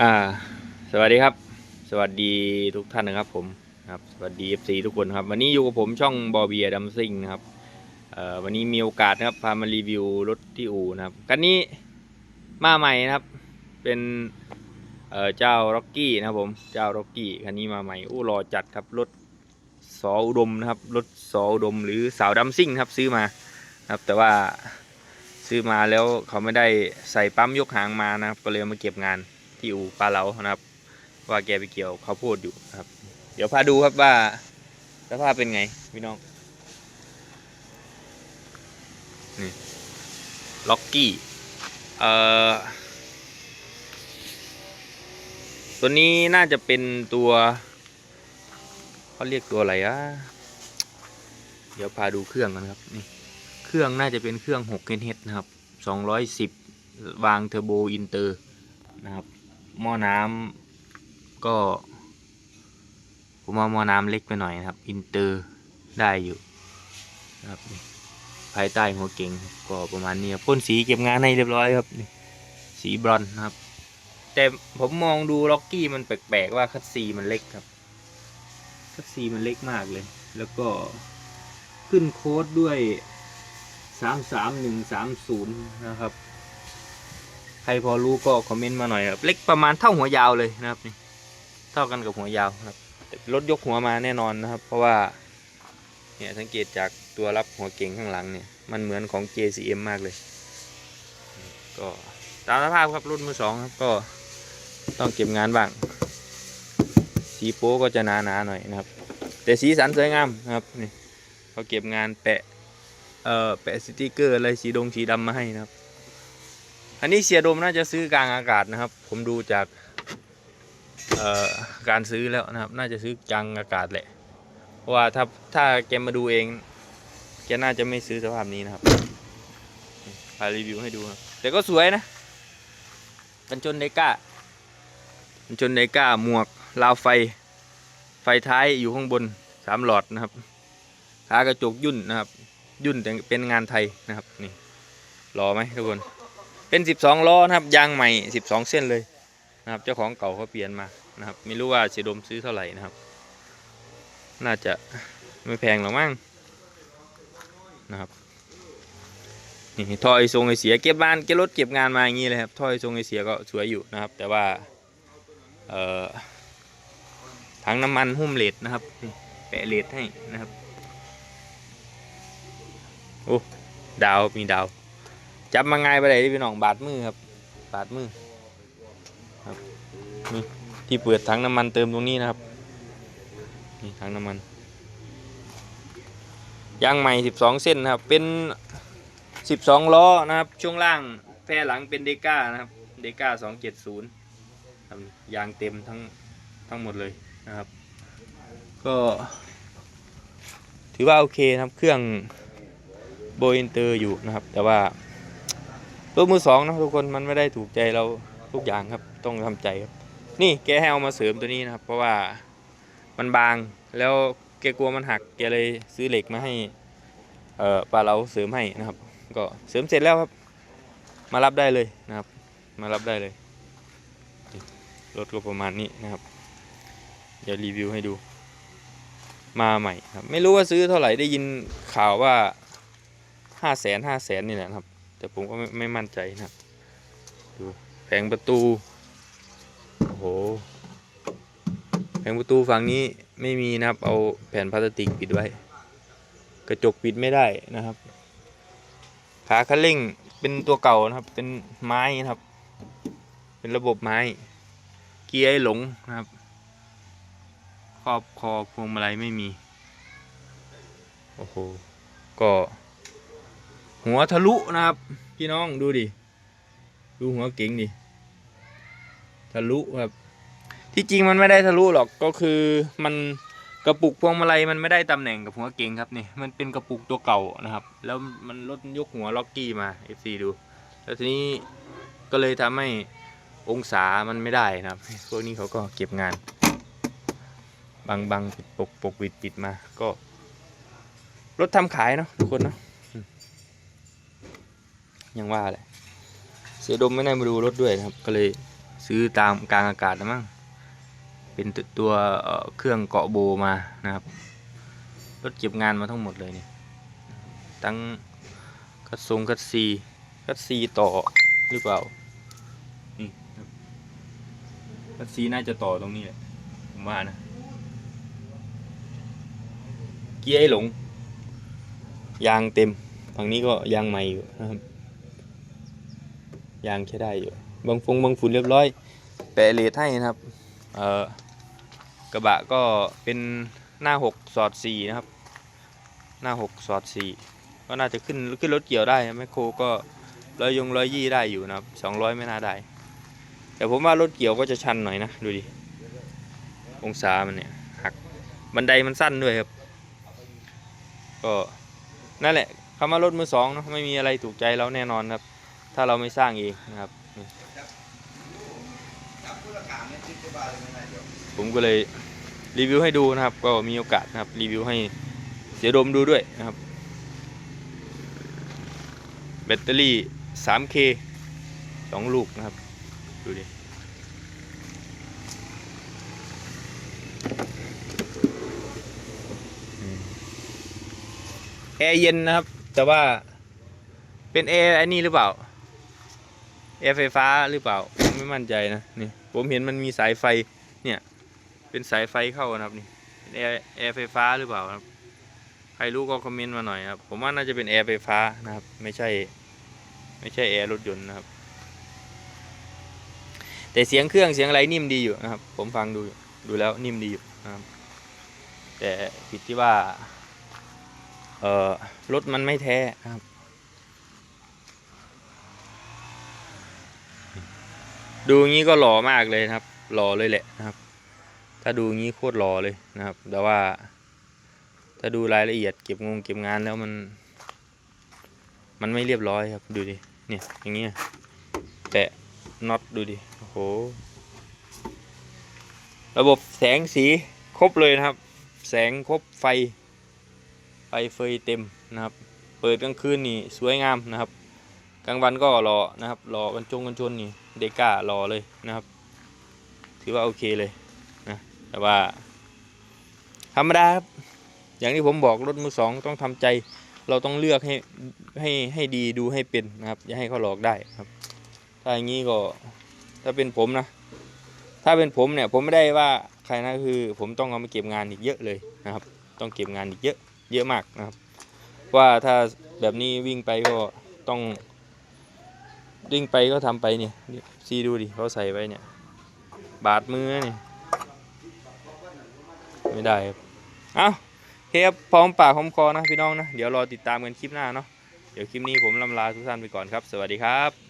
อ่า สวัสดีครับ สวัสดีทุกท่านนะครับ ผมครับ สวัสดี FC ทุกคนครับ วันนี้อยู่กับผมช่องบอเบียดัมซิงนะครับเอ่อวันนี้มีโอกาสนะครับพามารีวิวรถที่อู่นะครับคันนี้มาใหม่นะครับ เป็นเอ่อเจ้าร็อกกี้นะครับผมเจ้าร็อกกี้คันนี้มาใหม่อู้รอจัดครับรถสออุดมนะครับรถสออุดม หรือสาวดัมซิงครับซื้อมาครับ แต่ว่าซื้อมาแล้วเขาไม่ได้ใส่ปั๊มยกหางมานะครับก็เลยมาเก็บงาน ที่อู่ปลาเหลานะครับ ว่าแกไปเกี่ยวข้าวโพดอยู่ครับ เดี๋ยวพาดูครับว่าสภาพเป็นไงพี่น้องนี่ล็อกกี้เอ่อตัวนี้น่าจะเป็นตัวเขาเรียกตัวอะไรอะเดี๋ยวพาดูเครื่องกันครับนี่เครื่องน่าจะเป็นเครื่อง6 kHz นะครับ210 วางเทอร์โบอินเตอร์นะครับ หม้อน้ำก็ ผมว่าหม้อน้ำเล็กไปหน่อยนะครับ อินเตอร์ได้อยู่ครับภายใต้หัวเก่งก็ประมาณนี้ครับพ่นสีเก็บงานให้เรียบร้อยครับนี่สีบรอนนะครับ แต่ผมมองดูล็อกกี้มันแปลกๆว่าคัตซีมันเล็กครับคัตซีมันเล็กมากเลย แล้วก็ขึ้นโค้ดด้วยสามสามหนึ่งสามศูนย์นะครับ ใครพอรู้ก็คอมเมนต์มาหน่อยครับเล็กประมาณเท่าหัวยาวเลยนะครับนี่เท่ากันกับหัวยาวครับแต่รถยกหัวมาแน่นอนนะครับ เพราะว่าเนี่ยสังเกตจากตัวรับหัวเก่งข้างหลังเนี่ยมันเหมือนของ JCM มากเลย ก็ตามสภาพครับรุ่นมือสองครับก็ต้องเก็บงานบ้าง สีโป้ก็จะหนาๆหน่อยนะครับ แต่สีสันสวยงามนะครับนี่เขาเก็บงานแปะเอ่อแปะสติกเกอร์อะไรสีดงสีดำมาให้นะครับ อันนี้เสียดมน่าจะซื้อกลางอากาศนะครับ ผมดูจากการซื้อแล้วนะครับ น่าจะซื้อกลางอากาศแหละเพราะว่าถ้าถ้าแกมาดูเองแกน่าจะไม่ซื้อสภาพนี้นะครับพารีวิวให้ดูครับแต่ก็สวยนะกันชนเดก้ากันชนเดก้าหมวกราวไฟ ไฟท้ายอยู่ข้างบนสามหลอดนะครับขากระจกยุ่นนะครับ ยุ่นแต่เป็นงานไทยนะครับนี่รอไหมทุกคน เป็น 12 ล้อนะครับยางใหม่ 12 เส้นเลยนะครับ เจ้าของเก่าเขาเปลี่ยนมานะครับ ไม่รู้ว่าเสียดมซื้อเท่าไหร่นะครับ น่าจะไม่แพงหรอกมั้งนะครับนี่ท่อไอทรงไอเสียเก็บบ้านเก็บรถเก็บงานมาอย่างนี้เลยครับท่อไอทรงไอเสียก็สวยอยู่นะครับ แต่ว่าเอ่อถังน้ำมันหุ้มเลดนะครับแปะเลดให้นะครับโอ้ดาวมีดาว จับมาง่ายไปไหนพี่น้องบาดมือครับ บาดมือครับนี่ที่เปิดถังน้ำมันเติมตรงนี้นะครับนี่ถังน้ำมันยางใหม่ 12 เส้นนะครับ เป็น 12 ล้อนะครับ ช่วงล่างแพรหลังเป็นเดก้านะครับ เดก้า270ครับยางเต็มทั้งทั้งหมดเลยนะครับ ก็ถือว่าโอเคนะครับ เครื่องโบอินเตอร์อยู่นะครับ แต่ว่า รถมือสองนะทุกคนมันไม่ได้ถูกใจเราทุกอย่างครับต้องทำใจครับ นี่แกให้เอามาเสริมตัวนี้นะครับ เพราะว่ามันบางแล้วแกกลัวมันหักแกเลยซื้อเหล็กมาให้เอ่อปลาเราเสริมให้นะครับ ก็เสริมเสร็จแล้วครับ มารับได้เลยนะครับ มารับได้เลยรถก็ประมาณนี้นะครับ เดี๋ยวรีวิวให้ดู มาใหม่ครับ ไม่รู้ว่าซื้อเท่าไหร่ได้ยินข่าวว่าห้าแสนห้าแสนนี่แหละครับ แต่ผมก็ไม่ไม่มั่นใจนะดูแผงประตู โอ้โห แผงประตูฝั่งนี้ไม่มีนะครับ เอาแผ่นพลาสติกปิดไว้ กระจกปิดไม่ได้นะครับ ขาคันเร่งเป็นตัวเก่านะครับ เป็นไม้นะครับ เป็นระบบไม้ เกียร์หลงนะครับ ครอบคอพวงมาลัยไม่มี โอ้โห ก็ หัวทะลุนะครับ พี่น้องดูดิ ดูหัวเก๋งดิ ทะลุครับ ที่จริงมันไม่ได้ทะลุหรอก ก็คือมันกระปุกพวงมาลัยมันไม่ได้ตำแหน่งกับหัวเก๋งครับนี่ มันเป็นกระปุกตัวเก่านะครับ แล้วมันลดยกหัวล็อกกี้มา FC ดู แล้วทีนี้ก็เลยทำให้องศามันไม่ได้นะครับ พวกนี้เขาก็เก็บงาน บางบางปิดปกปกปิดปิดมา ก็รถทำขายเนาะทุกคนเนาะ ยังว่าแหละเสียดมไม่ได้มาดูรถด้วยนะครับ ก็เลยซื้อตามกลางอากาศนะมั้งเป็นตัวเครื่องเกาะโบมานะครับ รถเก็บงานมาทั้งหมดเลยเนี่ยทั้งคัดทรงคัดซีคัดซีต่อหรือเปล่านี่ครัดซีน่าจะต่อตรงนี้แหละผมว่านะเกียร์ไอหลงยางเต็มฝั่งนี้ก็ยางใหม่อยู่นะครับ ยางใช้ได้อยู่บางฟงบางฝุ่นเรียบร้อย แปะเลทให้นะครับ เอ่อกระบะก็เป็นหน้าหกสอดสี่นะครับ หน้าหกสอดสี่ก็น่าจะขึ้นขึ้นรถเกี่ยวได้นะแมคโครก็ร้อยยงร้อยยี่ได้อยู่นะครับสองร้อยไม่น่าได้ แต่ผมว่ารถเกี่ยวก็จะชันหน่อยนะ ดูดิ องศามันเนี่ยหักบันไดมันสั้นด้วยครับ ก็นั่นแหละคำว่ารถมือสองเนอะไม่มีอะไรถูกใจเราแน่นอนครับ ถ้าเราไม่สร้างเองนะครับ ผมก็เลยรีวิวให้ดูนะครับ ก็มีโอกาสนะครับรีวิวให้เสียดมดูด้วยนะครับ แบตเตอรี่ 3K สองลูกนะครับ ดูดิแอร์เย็นนะครับ แต่ว่าเป็นแอร์อ้นี่หรือเปล่า แอร์ไฟฟ้าหรือเปล่าผมไม่มั่นใจนะนี่ผมเห็นมันมีสายไฟเนี่ยเป็นสายไฟเข้านะครับนี่แอร์แอร์ไฟฟ้าหรือเปล่าครับใครรู้ก็คอมเมนต์มาหน่อยครับผมว่าน่าจะเป็นแอร์ไฟฟ้านะครับไม่ใช่ไม่ใช่แอร์รถยนต์นะครับ แต่เสียงเครื่องเสียงอะไรนิ่มดีอยู่นะครับ ผมฟังดูดูแล้วนิ่มดีอยู่นะครับแต่ผิดที่ว่าเอ่อรถมันไม่แท้นะครับ ดูงี้ก็หล่อมากเลยนะครับหล่อเลยแหละนะครับ ถ้าดูงี้โคตรหล่อเลยนะครับ แต่ว่า ถ้าดูรายละเอียดเก็บงงเก็บงานแล้วมัน มันไม่เรียบร้อยครับดูดิเนี่ยอย่างเงี้ยแตะน็อตดูดิโอ้โหระบบแสงสีครบเลยนะครับ แสงครบไฟไฟเฟยเต็มนะครับ เปิดกลางคืนนี่สวยงามนะครับ กลางวันก็รอนะครับ รอกันจงกันชนนี่เดก้ารอเลยนะครับ ถือว่าโอเคเลยนะแต่ว่า ธรรมดาครับอย่างที่ผมบอกรถมือสองต้องทำใจ เราต้องเลือกให้ให้ให้ดีดูให้เป็นนะครับ อย่าให้เขาหลอกได้ครับ ถ้าอย่างนี้ก็ถ้าเป็นผมนะ ถ้าเป็นผมเนี่ยผมไม่ได้ว่าใครนะคือ ผมต้องเอามาเก็บงานอีกเยอะเลยนะครับ ต้องเก็บงานอีกเยอะเยอะมากนะครับ ว่าถ้าแบบนี้วิ่งไปก็ต้อง ดิ้งไปก็ทำไปเนี่ยซีดูดิเขาใส่ไว้เนี่ย บาดมือเนี่ยไม่ได้ครับเอาเคครับพร้อมปากพร้อมคอนะพี่น้องนะ เดี๋ยวรอติดตามกันคลิปหน้าเนาะเดี๋ยวคลิปนี้ผมลำลาทุกท่านไปก่อนครับ สวัสดีครับ